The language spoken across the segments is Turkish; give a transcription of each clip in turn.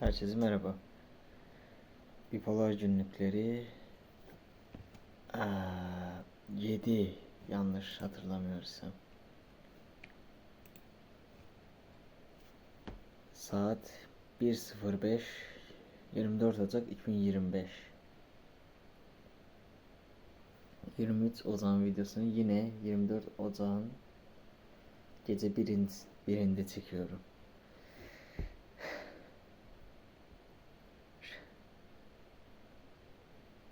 Herkese merhaba. Bipolar günlükleri 7 yanlış hatırlamıyorsam. Saat 1.05 24 Ocak 2025 23 Ozan videosunu yine 24 Ocak'ın gece birinde, birinde çekiyorum.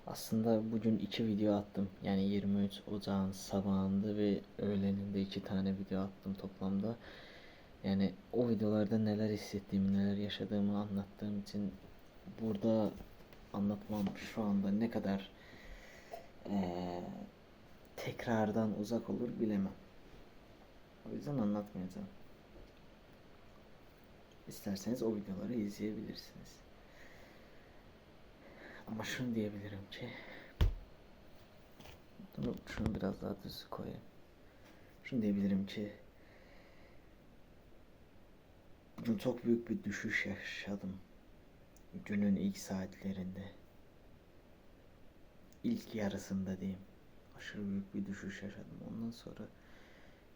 Aslında bugün iki video attım. Yani 23 Ocağın sabahında ve öğleninde iki tane video attım toplamda. Yani o videolarda neler hissettiğimi, neler yaşadığımı anlattığım için burada anlatmam şu anda ne kadar eee, tekrardan uzak olur bilemem. O yüzden anlatmayacağım. İsterseniz o videoları izleyebilirsiniz. Ama şunu diyebilirim ki Dur, şunu biraz daha düz koyayım. Şunu diyebilirim ki Bugün çok büyük bir düşüş yaşadım. Günün ilk saatlerinde. İlk yarısında diyeyim. Aşırı büyük bir düşüş yaşadım. Ondan sonra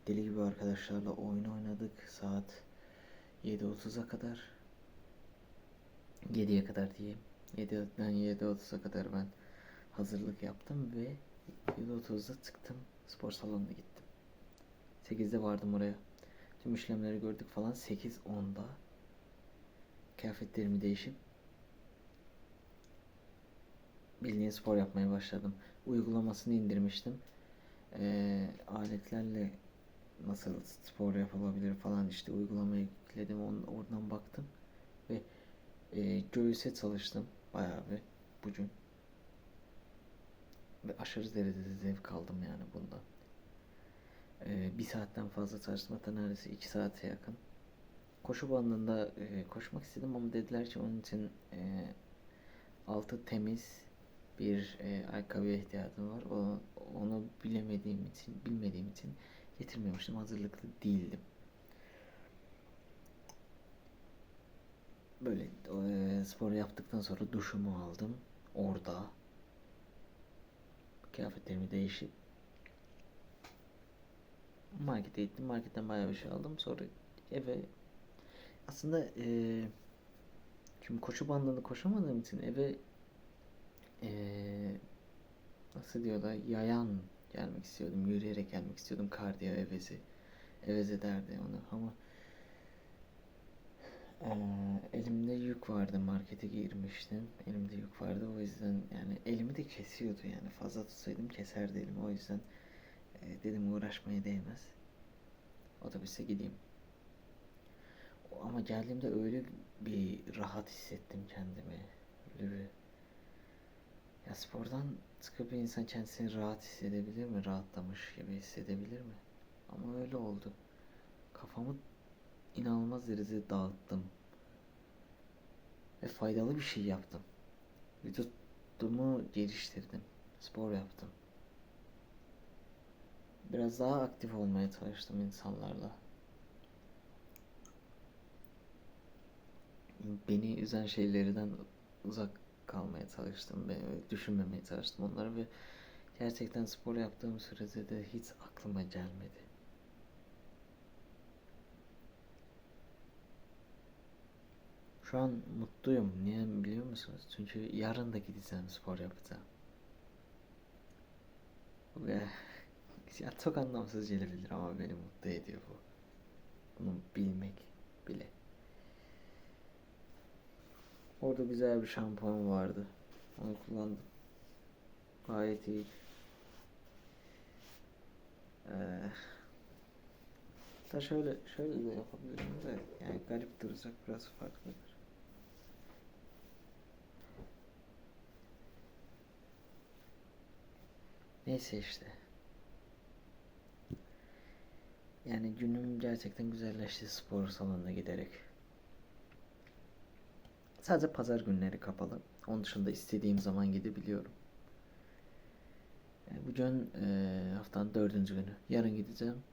deli gibi arkadaşlarla oyun oynadık. Saat 7.30'a kadar. 7'ye kadar diyeyim. 7'den 7.30'a kadar ben hazırlık yaptım ve 7.30'da çıktım. Spor salonuna gittim. 8'de vardım oraya. Tüm işlemleri gördük falan. 8.10'da kıyafetlerimi değişip bildiğin spor yapmaya başladım. Uygulamasını indirmiştim. Ee, aletlerle nasıl spor yapılabilir falan işte uygulamayı yükledim. Oradan baktım ve e, göğüse çalıştım bayağı bir bugün. Ve aşırı derecede zevk aldım yani bundan. E, bir saatten fazla hatta neredeyse iki saate yakın. Koşu bandında e, koşmak istedim ama dediler ki onun için e, altı temiz bir e, ayakkabıya ihtiyacım var. O, onu bilemediğim için, bilmediğim için getirmemiştim. Hazırlıklı değildim. Böyle e, spor yaptıktan sonra duşumu aldım. Orada kıyafetlerimi değişip markete gittim. Marketten bayağı bir şey aldım. Sonra eve aslında e, şimdi koşu bandını koşamadığım için eve e, nasıl diyorlar yayan gelmek istiyordum. Yürüyerek gelmek istiyordum. Kardiyo evezi. Eveze derdi onu ama ee, elimde yük vardı markete girmiştim. Elimde yük vardı o yüzden yani elimi de kesiyordu yani fazla tutsaydım keserdi elimi o yüzden e, dedim uğraşmaya değmez. Otobüse gideyim. Ama geldiğimde öyle bir rahat hissettim kendimi. Öyle bir ya spordan çıkıp bir insan kendisini rahat hissedebilir mi? Rahatlamış gibi hissedebilir mi? Ama öyle oldu. Kafamı inanılmaz derecede dağıttım. Ve faydalı bir şey yaptım. Vücudumu geliştirdim. Spor yaptım. Biraz daha aktif olmaya çalıştım insanlarla. Beni üzen şeylerden uzak kalmaya çalıştım. Düşünmemeye çalıştım onları ve gerçekten spor yaptığım sürede de hiç aklıma gelmedi. Şu an mutluyum. Niye biliyor musunuz? Çünkü yarın da gideceğim spor yapacağım. Ve ya çok anlamsız gelebilir ama beni mutlu ediyor bu. Bunu bilmek bile. Orada güzel bir şampuan vardı. Onu kullandım. Gayet iyi. Ee, da şöyle şöyle de yapabilirim de yani garip duracak biraz farklıdır. Neyse işte. Yani günüm gerçekten güzelleşti spor salonuna giderek. Sadece pazar günleri kapalı. Onun dışında istediğim zaman gidebiliyorum. Bugün eee haftanın dördüncü günü. Yarın gideceğim.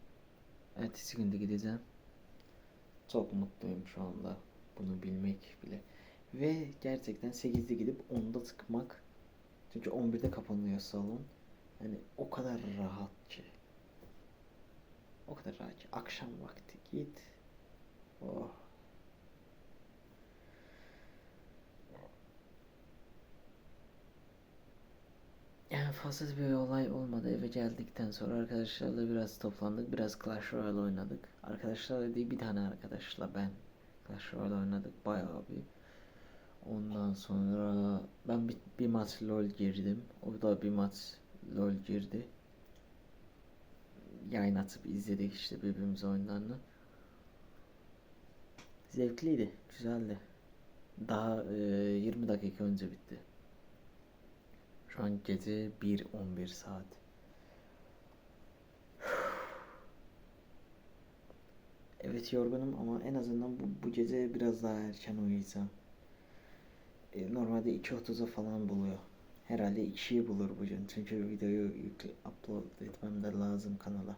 Ertesi günde gideceğim. Çok mutluyum şu anda. Bunu bilmek bile. Ve gerçekten 8'de gidip 10'da çıkmak. Çünkü 11'de kapanıyor salon. Yani o kadar rahat ki. O kadar rahat ki. Akşam vakti git. Oh. Yani fazla bir olay olmadı. Eve geldikten sonra arkadaşlarla biraz toplandık. Biraz Clash Royale oynadık. Arkadaşlarla değil bir tane arkadaşla ben Clash Royale oynadık. Bayağı bir. Ondan sonra ben bir, bir maç LoL girdim. O da bir maç LoL girdi. Yayın atıp izledik işte birbirimiz oyunlarını. Zevkliydi, güzeldi. Daha e, 20 dakika önce bitti. Şu an gece 1.11 saat. Evet yorgunum ama en azından bu, bu gece biraz daha erken uyuyacağım. E, normalde 2.30'a falan buluyor. Herhalde 2'yi bulur bugün. Çünkü videoyu yükle, upload etmem de lazım kanala.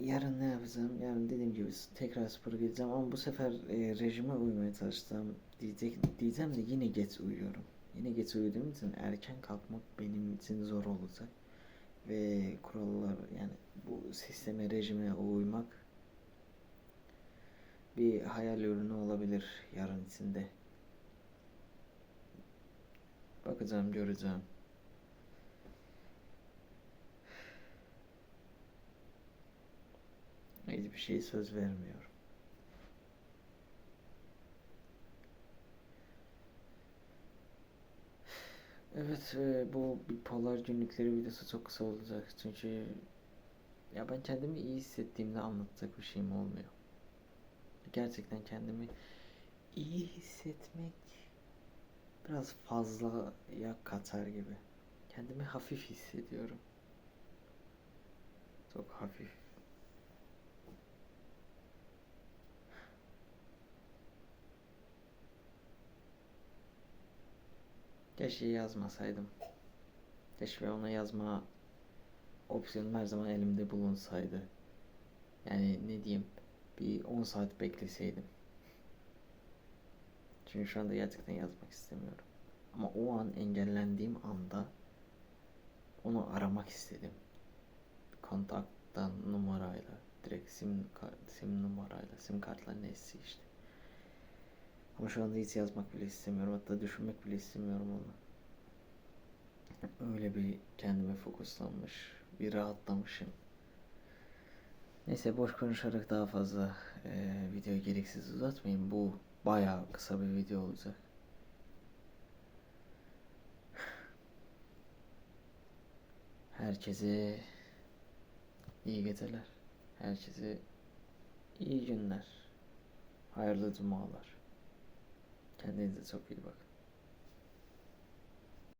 Yarın ne yapacağım? Yarın dediğim gibi tekrar spora gideceğim ama bu sefer e, rejime uymaya çalışacağım. Diyecek, diyeceğim de yine geç uyuyorum. Yine geç uyuduğum için erken kalkmak benim için zor olacak. Ve kurallar yani bu sisteme, rejime uymak bir hayal ürünü olabilir yarın içinde. Bakacağım, göreceğim. Hiçbir şey söz vermiyorum. Evet, e, bu bipolar günlükleri videosu çok kısa olacak çünkü ya ben kendimi iyi hissettiğimde anlatacak bir şeyim olmuyor. Gerçekten kendimi iyi hissetmek biraz fazla ya katar gibi. Kendimi hafif hissediyorum. Çok hafif. Keşke yazmasaydım. Keşke ona yazma opsiyonum her zaman elimde bulunsaydı. Yani ne diyeyim bir 10 saat bekleseydim. Çünkü şu anda gerçekten yazmak istemiyorum. Ama o an engellendiğim anda onu aramak istedim. Kontaktan numarayla, direkt sim sim numarayla, sim kartla neyse işte. Ama şu anda hiç yazmak bile istemiyorum. Hatta düşünmek bile istemiyorum onu. Öyle bir kendime fokuslanmış, bir rahatlamışım. Neyse boş konuşarak daha fazla e, videoyu gereksiz uzatmayayım. Bu bayağı kısa bir video olacak. Herkese iyi geceler. Herkese iyi günler. Hayırlı cumalar. Kendinize çok iyi bakın.